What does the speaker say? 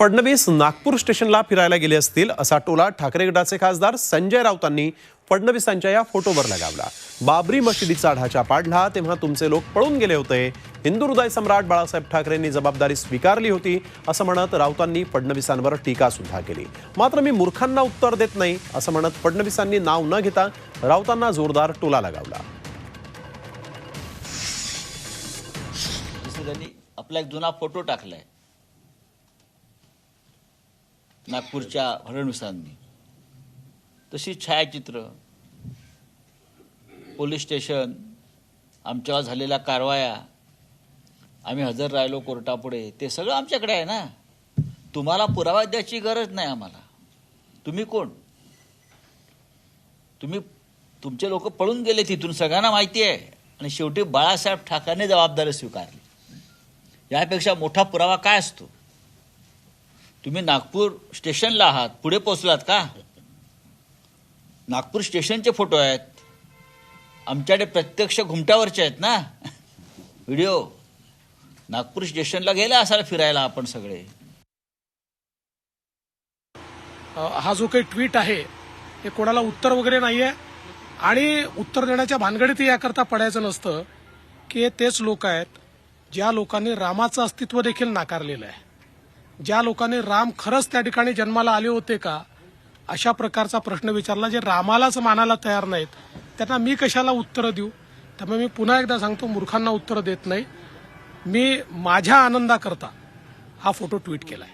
फडणवीस नागपूर स्टेशनला फिरायला गेले असतील असा टोला ठाकरे गटाचे खासदार संजय राऊतांनी फडणवीसांच्या या फोटोवर लगावला. बाबरी मशिदीचा ढाचा पाडला तेव्हा तुमचे लोक पळून गेले होते. हिंदू हृदय सम्राट बाळासाहेब ठाकरेंनी जबाबदारी स्वीकारली होती असं म्हणत राऊतांनी फडणवीसांवर टीका सुद्धा केली. मात्र मी मूर्खांना उत्तर देत नाही असं म्हणत फडणवीसांनी नाव न घेता राऊतांना जोरदार टोला लगावला. आपला एक जुना फोटो टाकलाय. नागपूरच्या फडणवीसांनी. तशी छायाचित्र पोलीस स्टेशन आमच्यावर झालेल्या कारवाया आम्ही हजर राहिलो कोर्टापुढे ते सगळं आमच्याकडे आहे ना? तुम्हाला पुरावा द्यायची गरज नाही आम्हाला. तुम्ही कोण? तुम्ही तुमचे लोक पळून गेले तिथून सगळ्यांना माहिती आहे. आणि शेवटी बाळासाहेब ठाकरेने जबाबदारी स्वीकारली. यापेक्षा मोठा पुरावा काय असतो? तुम्ही नागपूर स्टेशनला आहात. पुढे पोचलात का? नागपूर स्टेशनचे फोटो आहेत. आमच्याकडे प्रत्यक्ष घुमट्यावरचे आहेत ना? व्हिडिओ. नागपूर स्टेशनला गेला असाल फिरायला आपण सगळे. हा जो काही ट्विट आहे हे कोणाला उत्तर वगैरे नाहीये. आणि उत्तर देण्याच्या भानगडीत याकरता पडायचं नसतं की तेच लोक आहेत ज्या लोकांनी रामाचं अस्तित्व देखील नाकारलेलं आहे. ज्या लोकांनी राम खरंच त्या ठिकाणी जन्माला आले होते का अशा प्रकारचा प्रश्न विचारला. जे रामालाच मानायला तयार नाहीत त्यांना मी कशाला उत्तरं देऊ? त्यामुळे मी पुन्हा एकदा सांगतो मूर्खांना उत्तरं देत नाही. मी माझ्या आनंदाकरता हा फोटो ट्विट केलाय.